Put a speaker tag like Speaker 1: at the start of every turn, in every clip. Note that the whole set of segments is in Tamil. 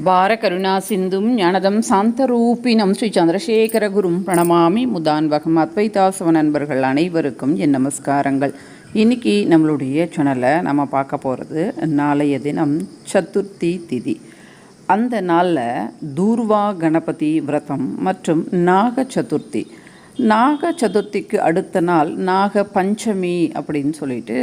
Speaker 1: அபார கருணா சிந்தும் ஞானதம் சாந்தரூபினம் ஸ்ரீ சந்திரசேகரகுரும் பிரணமாமி முதான்வகம் அத்வைதாசவ நண்பர்கள் அனைவருக்கும் என் நமஸ்காரங்கள். இன்னைக்கு நம்மளுடைய சேனலை நம்ம பார்க்க போகிறது நாளைய தினம் சதுர்த்தி திதி. அந்த நாளில் தூர்வா கணபதி விரதம் மற்றும் நாக சதுர்த்தி. நாக சதுர்த்திக்கு அடுத்த நாள் நாக பஞ்சமி அப்படின்னு சொல்லிட்டு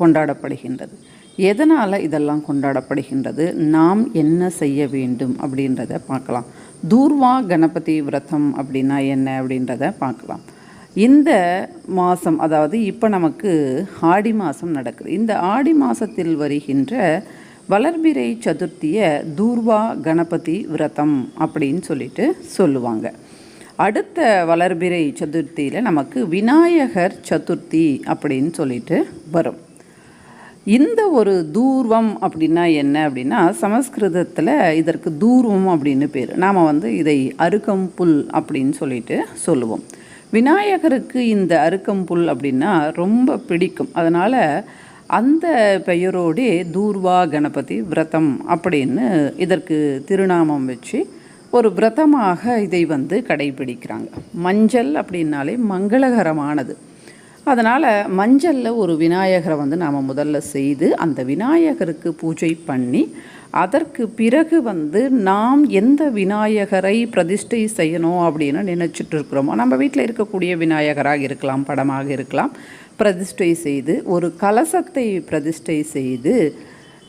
Speaker 1: கொண்டாடப்படுகின்றது. எதனால் இதெல்லாம் கொண்டாடப்படுகின்றது? நாம் என்ன செய்ய வேண்டும் அப்படின்றத பார்க்கலாம். தூர்வா கணபதி விரதம் அப்படின்னா என்ன அப்படின்றத பார்க்கலாம். இந்த மாதம் அதாவது இப்போ நமக்கு ஆடி மாதம் நடக்குது. இந்த ஆடி மாதத்தில் வருகின்ற வளர்பிறை சதுர்த்தியை தூர்வா கணபதி விரதம் அப்படின்னு சொல்லிட்டு சொல்லுவாங்க. அடுத்த வளர்பிறை சதுர்த்தியில் நமக்கு விநாயகர் சதுர்த்தி அப்படின்னு சொல்லிட்டு வரும். இந்த ஒரு தூர்வம் அப்படின்னா என்ன அப்படின்னா சமஸ்கிருதத்தில் இதற்கு தூர்வம் அப்படின்னு பேர். நாம் வந்து இதை அருக்கம்புல் அப்படின்னு சொல்லிட்டு சொல்லுவோம். விநாயகருக்கு இந்த அருக்கம்புல் அப்படின்னா ரொம்ப பிடிக்கும். அதனால் அந்த பெயரோடே தூர்வா கணபதி விரதம் அப்படின்னு இதற்கு திருநாமம் வச்சு ஒரு விரதமாக இதை வந்து கடைபிடிக்கிறாங்க. மஞ்சள் அப்படின்னாலே மங்களகரமானது. அதனால் மஞ்சளில் ஒரு விநாயகரை வந்து நாம் முதல்ல செய்து அந்த விநாயகருக்கு பூஜை பண்ணி அதற்கு பிறகு வந்து நாம் எந்த விநாயகரை பிரதிஷ்டை செய்யணும் அப்படின்னு நினச்சிட்டு இருக்கிறோமோ நம்ம வீட்டில் இருக்கக்கூடிய விநாயகராக இருக்கலாம் படமாக இருக்கலாம் பிரதிஷ்டை செய்து ஒரு கலசத்தை பிரதிஷ்டை செய்து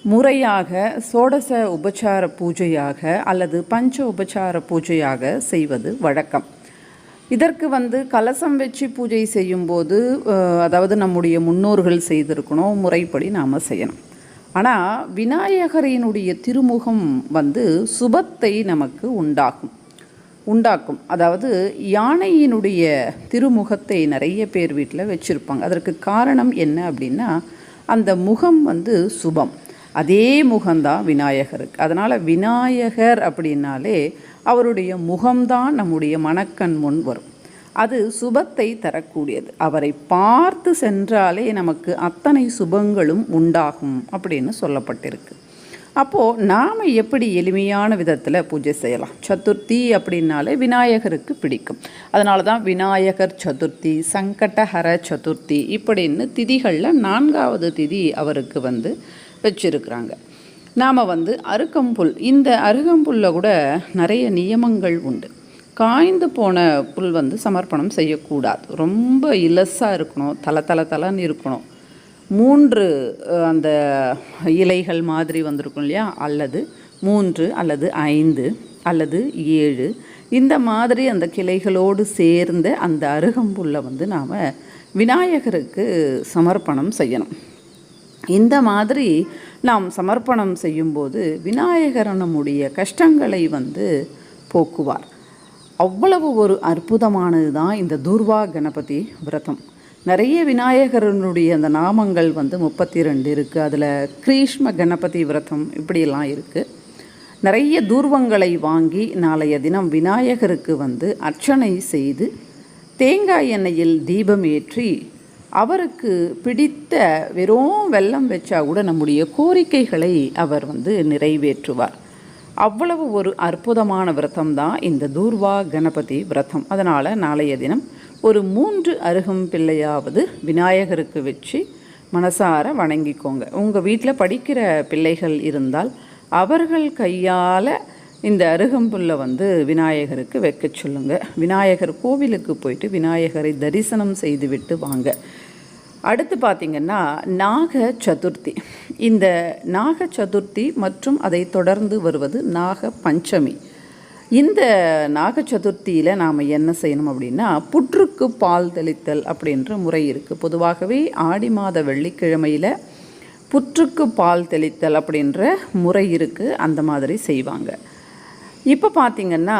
Speaker 1: முறையாக சோடச உபச்சார பூஜையாக அல்லது பஞ்ச உபச்சார பூஜையாக செய்வது வழக்கம். இதற்கு வந்து கலசம் வச்சு பூஜை செய்யும்போது அதாவது நம்முடைய முன்னோர்கள் செய்திருக்கணும் முறைப்படி நாம் செய்யணும். ஆனால் விநாயகரினுடைய திருமுகம் வந்து சுபத்தை நமக்கு உண்டாகும் உண்டாக்கும். அதாவது யானையினுடைய திருமுகத்தை நிறைய பேர் வீட்டில் வச்சுருப்பாங்க. அதற்கு காரணம் என்ன அப்படின்னா அந்த முகம் வந்து சுபம். அதே முகம்தான் விநாயகருக்கு. அதனால் விநாயகர் அப்படின்னாலே அவருடைய முகம்தான் நம்முடைய மனக்கண் முன் வரும். அது சுபத்தை தரக்கூடியது. அவரை பார்த்து சென்றாலே நமக்கு அத்தனை சுபங்களும் உண்டாகும் அப்படின்னு சொல்லப்பட்டிருக்கு. அப்போது நாம் எப்படி எளிமையான விதத்தில் பூஜை செய்யலாம்? சதுர்த்தி அப்படின்னாலே விநாயகருக்கு பிடிக்கும். அதனால தான் விநாயகர் சதுர்த்தி சங்கடஹர சதுர்த்தி இப்படின்னு திதிகளில் நான்காவது திதி அவருக்கு வந்து வச்சுருக்கிறாங்க. நாம் வந்து அருகம்புல் இந்த அருகம்புல்லில் கூட நிறைய நியமங்கள் உண்டு. காய்ந்து போன புல் வந்து சமர்ப்பணம் செய்யக்கூடாது. ரொம்ப இலசாக இருக்கணும் தலை தலை தலைன்னு இருக்கணும். மூன்று அந்த இலைகள் மாதிரி வந்திருக்கும் இல்லையா? அல்லது மூன்று அல்லது ஐந்து அல்லது ஏழு. இந்த மாதிரி அந்த கிளைகளோடு சேர்ந்த அந்த அருகம்புல்லை வந்து நாம் விநாயகருக்கு சமர்ப்பணம் செய்யணும். இந்த மாதிரி நாம் சமர்ப்பணம் செய்யும்போது விநாயகர் நம்முடைய கஷ்டங்களை வந்து போக்குவார். அவ்வளவு ஒரு அற்புதமானது தான் இந்த துர்வா கணபதி விரதம். நிறைய விநாயகரனுடைய அந்த நாமங்கள் வந்து முப்பத்தி ரெண்டு இருக்குது அதில் கிரீஷ்ம கணபதி விரதம் இப்படியெல்லாம் இருக்குது நிறைய தூர்வங்களை வாங்கி நாளைய தினம் விநாயகருக்கு வந்து அர்ச்சனை செய்து தேங்காய் எண்ணெயில் தீபம் ஏற்றி அவருக்கு பிடித்த வெறும் வெள்ளம் வச்சா கூட நம்முடைய கோரிக்கைகளை அவர் வந்து நிறைவேற்றுவார். அவ்வளவு ஒரு அற்புதமான விரதம் தான் இந்த தூர்வா கணபதி விரதம். அதனால் நாளைய தினம் ஒரு மூன்று அருகும் பிள்ளையாவது விநாயகருக்கு வச்சு மனசார வணங்கிக்கோங்க. உங்கள் வீட்டில் படிக்கிற பிள்ளைகள் இருந்தால் அவர்கள் கையால் இந்த அருகம்புல்லை வந்து விநாயகருக்கு வைக்க சொல்லுங்கள் விநாயகர் கோவிலுக்கு போயிட்டு விநாயகரை தரிசனம் செய்துவிட்டு வாங்க. அடுத்து பார்த்திங்கன்னா நாக சதுர்த்தி. இந்த நாக சதுர்த்தி மற்றும் அதை தொடர்ந்து வருவது நாக பஞ்சமி. இந்த நாக சதுர்த்தியில் நாம் என்ன செய்யணும் அப்படின்னா புற்றுக்கு பால் தெளித்தல் அப்படின்ற முறை இருக்குது பொதுவாகவே ஆடி மாத வெள்ளிக்கிழமையில் புற்றுக்கு பால் தெளித்தல் அப்படின்ற முறை இருக்குது அந்த மாதிரி செய்வாங்க. இப்போ பார்த்திங்கன்னா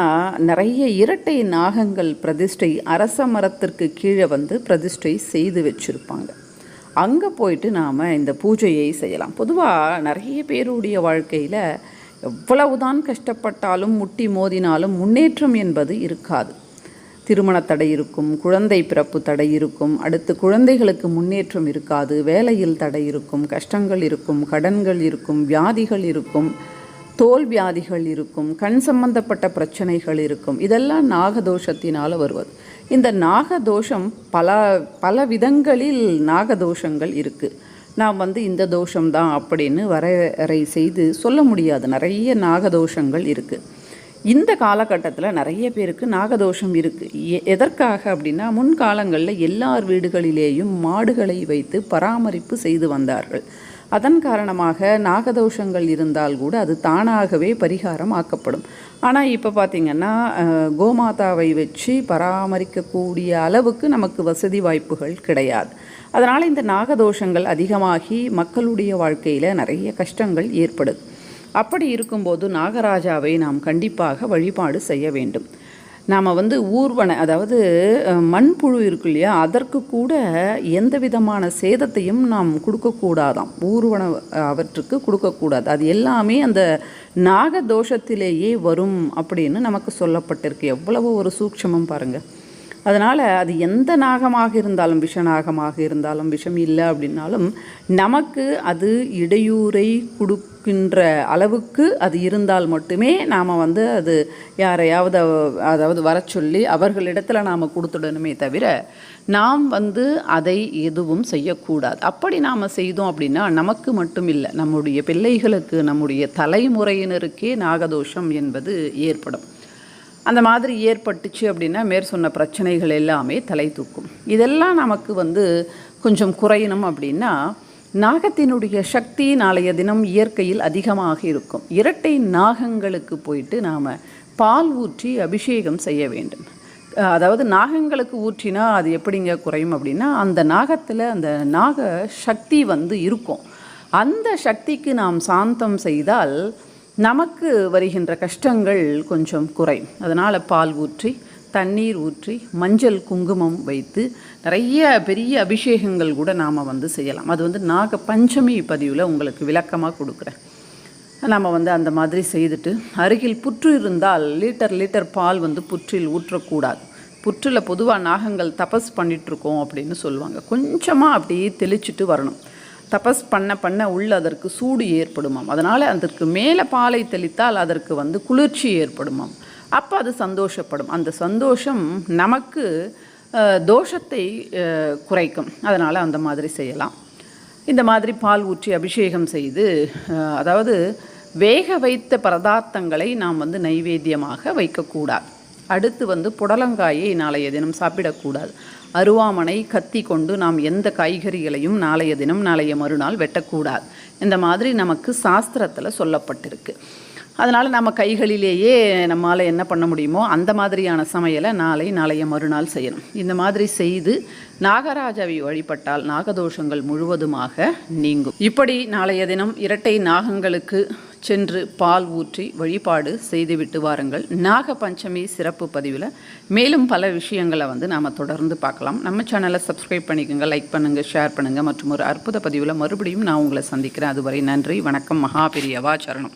Speaker 1: நிறைய இரட்டை நாகங்கள் பிரதிஷ்டை அரச மரத்திற்கு கீழே வந்து பிரதிஷ்டை செய்து வச்சுருப்பாங்க. அங்கே போயிட்டு நாம் இந்த பூஜையை செய்யலாம். பொதுவாக நிறைய பேருடைய வாழ்க்கையில் எவ்வளவுதான் கஷ்டப்பட்டாலும் முட்டி மோதினாலும் முன்னேற்றம் என்பது இருக்காது. திருமண தடை இருக்கும் குழந்தை பிறப்பு தடை இருக்கும் அடுத்து குழந்தைகளுக்கு முன்னேற்றம் இருக்காது வேலையில் தடை இருக்கும் கஷ்டங்கள் இருக்கும் கடன்கள் இருக்கும் வியாதிகள் இருக்கும். தோல் வியாதிகள் இருக்கும் கண் சம்பந்தப்பட்ட பிரச்சனைகள் இருக்கும். இதெல்லாம் நாகதோஷத்தினால் வருவது. இந்த நாகதோஷம் பல பல விதங்களில் நாகதோஷங்கள் இருக்குது நாம் வந்து இந்த தோஷம்தான் அப்படின்னு வரையறை செய்து சொல்ல முடியாது. நிறைய நாகதோஷங்கள் இருக்குது இந்த காலகட்டத்தில் நிறைய பேருக்கு நாகதோஷம் இருக்குது எதற்காக அப்படின்னா முன்காலங்களில் எல்லார் வீடுகளிலேயும் மாடுகளை வைத்து பராமரிப்பு செய்து வந்தார்கள். அதன் காரணமாக நாகதோஷங்கள் இருந்தால் கூட அது தானாகவே பரிகாரம் ஆக்கப்படும் ஆனால் இப்போ பார்த்திங்கன்னா கோமாதாவை வச்சு பராமரிக்கக்கூடிய அளவுக்கு நமக்கு வசதி வாய்ப்புகள் கிடையாது. அதனால் இந்த நாகதோஷங்கள் அதிகமாகி மக்களுடைய வாழ்க்கையில் நிறைய கஷ்டங்கள் ஏற்படுது. அப்படி இருக்கும்போது நாகராஜாவை நாம் கண்டிப்பாக வழிபாடு செய்ய வேண்டும். நாம் வந்து ஊர்வன அதாவது மண்புழு இருக்கு இல்லையா? அதற்கு கூட எந்த விதமான சேதத்தையும் நாம் கொடுக்கக்கூடாதாம் ஊர்வன அவற்றுக்கு கொடுக்கக்கூடாது அது எல்லாமே அந்த நாகதோஷத்திலேயே வரும் அப்படின்னு நமக்கு சொல்லப்பட்டிருக்கு. எவ்வளவு ஒரு சூட்சமம் பாருங்கள் அதனால் அது எந்த நாகமாக இருந்தாலும் விஷநாகமாக இருந்தாலும் விஷம் இல்லை அப்படின்னாலும் நமக்கு அது இடையூறை கொடுக்கின்ற அளவுக்கு அது இருந்தால் மட்டுமே நாம் வந்து அது யாரையாவது அதாவது வர சொல்லி அவர்களிடத்தில் நாம் கொடுத்துடணுமே தவிர நாம் வந்து அதை எதுவும் செய்யக்கூடாது. அப்படி நாம் செய்தோம் அப்படின்னா நமக்கு மட்டும் இல்லை நம்முடைய பிள்ளைகளுக்கு நம்முடைய தலைமுறையினருக்கே நாகதோஷம் என்பது ஏற்படும். அந்த மாதிரி ஏற்பட்டுச்சு அப்படின்னா மேற் சொன்ன பிரச்சனைகள் எல்லாமே தலை தூக்கும். இதெல்லாம் நமக்கு வந்து கொஞ்சம் குறையணும் அப்படின்னா நாகத்தினுடைய சக்தி நாளைய தினம் இயற்கையில் அதிகமாக இருக்கும். இரட்டை நாகங்களுக்கு போயிட்டு நாம் பால் ஊற்றி அபிஷேகம் செய்ய வேண்டும். அதாவது நாகங்களுக்கு ஊற்றினா அது எப்படிங்க குறையும் அப்படின்னா அந்த நாகத்தில் அந்த நாக சக்தி வந்து இருக்கும். அந்த சக்திக்கு நாம் சாந்தம் செய்தால் நமக்கு வருகின்ற கஷ்டங்கள் கொஞ்சம் குறையும். அதனால் பால் ஊற்றி தண்ணீர் ஊற்றி மஞ்சள் குங்குமம் வைத்து நிறைய பெரிய அபிஷேகங்கள் கூட நாம் வந்து செய்யலாம். அது வந்து நாக பஞ்சமி பதிவில் உங்களுக்கு விளக்கமாக கொடுக்குறேன். நம்ம வந்து அந்த மாதிரி செய்துட்டு அருகில் புற்று இருந்தால் லிட்டர் லிட்டர் பால் வந்து புற்றில் ஊற்றக்கூடாது. புற்றில் பொதுவாக நாகங்கள் தபஸ் பண்ணிகிட்ருக்கோம் அப்படின்னு சொல்லுவாங்க. கொஞ்சமாக அப்படியே தெளிச்சிட்டு வரணும். தபஸ் பண்ண பண்ண உள்ள அதற்கு சூடு ஏற்படுமாம். அதனால் அதற்கு மேலே பாலை தெளித்தால் அதற்கு வந்து குளிர்ச்சி ஏற்படுமாம். அப்போ அது சந்தோஷப்படும். அந்த சந்தோஷம் நமக்கு தோஷத்தை குறைக்கும். அதனால் அந்த மாதிரி செய்யலாம். இந்த மாதிரி பால் ஊற்றி அபிஷேகம் செய்து அதாவது வேக வைத்த பிரதார்த்தங்களை நாம் வந்து நைவேத்தியமாக வைக்கக்கூடாது. அடுத்து வந்து புடலங்காயை நாளைய தினம் சாப்பிடக்கூடாது. அருவாமனை கத்தி கொண்டு நாம் எந்த காய்கறிகளையும் நாளைய தினம் நாளைய மறுநாள் வெட்டக்கூடாது. இந்த மாதிரி நமக்கு சாஸ்திரத்தில் சொல்லப்பட்டிருக்கு. அதனால் நம்ம கைகளிலேயே நம்மால் என்ன பண்ண முடியுமோ அந்த மாதிரியான சமையலை நாளை நாளைய மறுநாள் செய்யணும். இந்த மாதிரி செய்து நாகராஜாவை வழிபட்டால் நாகதோஷங்கள் முழுவதுமாக நீங்கும். இப்படி நாளைய தினம் இரட்டை நாகங்களுக்கு சென்று பால் ஊற்றி வழிபாடு செய்துவிட்டு வாருங்கள். நாக பஞ்சமி சிறப்பு பதிவில் மேலும் பல விஷயங்களை வந்து நாம் தொடர்ந்து பார்க்கலாம். நம்ம சேனலை சப்ஸ்கிரைப் பண்ணிக்கோங்க லைக் பண்ணுங்கள் ஷேர் பண்ணுங்கள் மற்றும் ஒரு அற்புத பதிவில் மறுபடியும் நான் உங்களை சந்திக்கிறேன். அதுவரை நன்றி வணக்கம் மகாபிரியவா சரணம்.